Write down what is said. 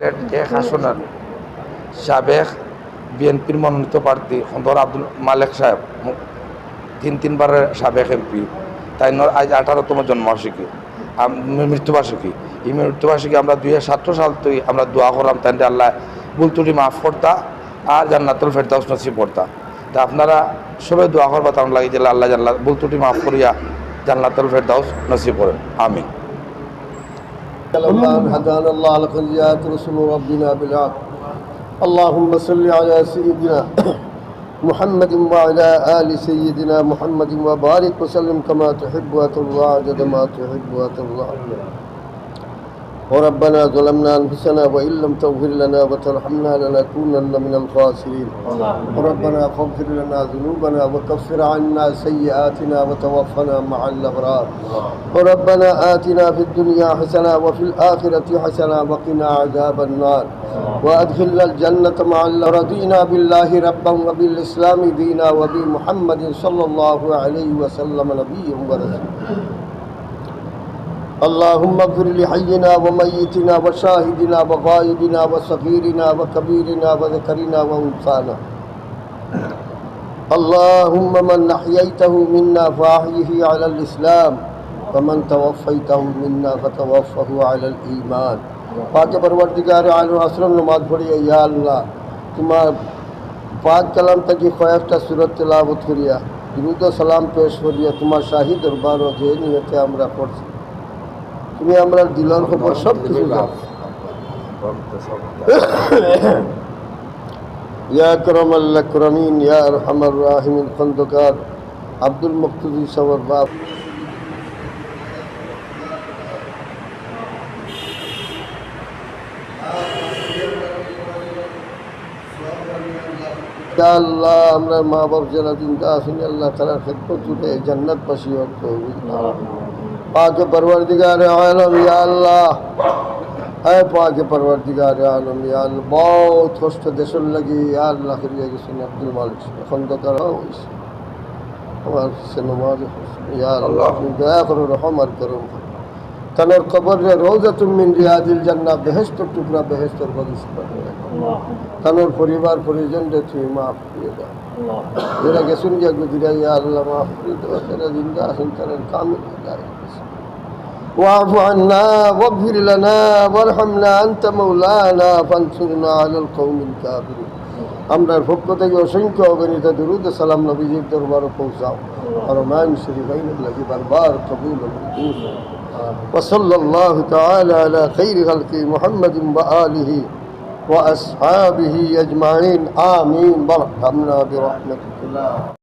আসনের সাবেক বিএনপির মনোনীত প্রার্থী হন্দর আব্দুল মালেক সাহেব তিন তিনবারের সাবেক এমপি। তাই আজ আঠারোতম জন্মবার্ষিকী। মৃত্যুবার্ষিকী। এই মৃত্যুবার্ষিকী আমরা দুই হাজার সতেরো সাল থেকে আমরা দোয়া করলাম, তাই আল্লাহ বুলতুটি মাফ করতা আর জান্নাতুল ফেরদাউস নসিব করতা। তা আপনারা সবাই দোয়া করবা, তার লাগে যে আল্লাহ জাল্লাহ বুলতুটি মাফ করিয়া জান্নাতুল ফেরদাউস নসিব করেন। আমিন। أن هدانا الله لقد جاءت رسول ربنا بالحق. اللهم صل على سيدنا محمد وعلى آل سيدنا محمد وبارك وسلم كما تحب وترضى عدد ما تحب وترضى. وربنا ظلمنا أنفسنا وإن لم تغفر لنا وترحمنا لنكونن من الخاسرين. ربنا فاغفر لنا ذنوبنا وكفر عنا سيئاتنا وتوفنا مع الأبرار. وربنا آتنا في الدنيا حسنة وفي الآخرة حسنة وقنا عذاب النار. وأدخلنا الجنة مع رضينا بالله ربا وبالإسلام دينا وبمحمد صلى الله عليه وسلم نبيا ورسولا. اللهم اغفر لحينا وميتنا وشاهدنا وغائبنا وصغيرنا وكبيرنا وذكرنا وانثانا اللهم من احييته منا فاحيه على الاسلام ومن توفيته منا فتوفه على الايمان পাকে পরবর্তীকার আলম আসরম নমাজ পড়িয়া ইয়া আল্লাহ তোমার পাক কালাম থেকে কয়েকটা সুরত তেলাবত করিয়া দ্রুত সালাম পেশ করিয়া তোমার শাহী দরবার ও যে নিয়তে আমরা পড়ছি তুমি আমরা দিলর খবর, সব কিছু ইয়া করম আল্লাহ খন্দকার আব্দুল মুক্তুদি সবর বাপ। আল্লাহ, আমরা মা বাপ যারা চিন্তা আসেন আল্লাহ তারা খেদমত জুড়ে জান্নাত পাশি অর্থ পাক পরবর্তীকার আলম ইয়া আল্লাহ। হ্যাঁ পাক পরবর্তীকার আলম ইয়া আল্লাহ। বহুত কষ্ট দেশের লাগি আল্লাহ গেছেন আব্দুল মালিক। খন্দকার হয়েছে আমার সিনেমার ইয়া আল্লাহ আপনি দয়া করো রহম আর করো। তানোর কবর রে রোজা তুমি রিয়াদিল জান্নাত বেহেস্তর টুকরা বেহেস্তর বাগিস্তান তানোর পরিবার পরিজন রে তুমি মাফ করে দাও যারা গেছেন যে গুজরা ইয়া আল্লাহ মাফ করে দাও তারা জিন্দা আছেন তারা কামিল হিদায়ত واعف عنا واغفر لنا وارحمنا أنت مولانا فانصرنا على القوم الكافرين আমরার পক্ষ থেকে অসংখ্য অগণিত দুরুদ সালাম নবীজির দরবার পৌঁছাও আর মান শরীফাইন লাগি বারবার কবুল ও মঞ্জুর وصلى الله تعالى على خير خلق محمد وآله وأصحابه أجمعين. آمين. برحمنا برحمتك.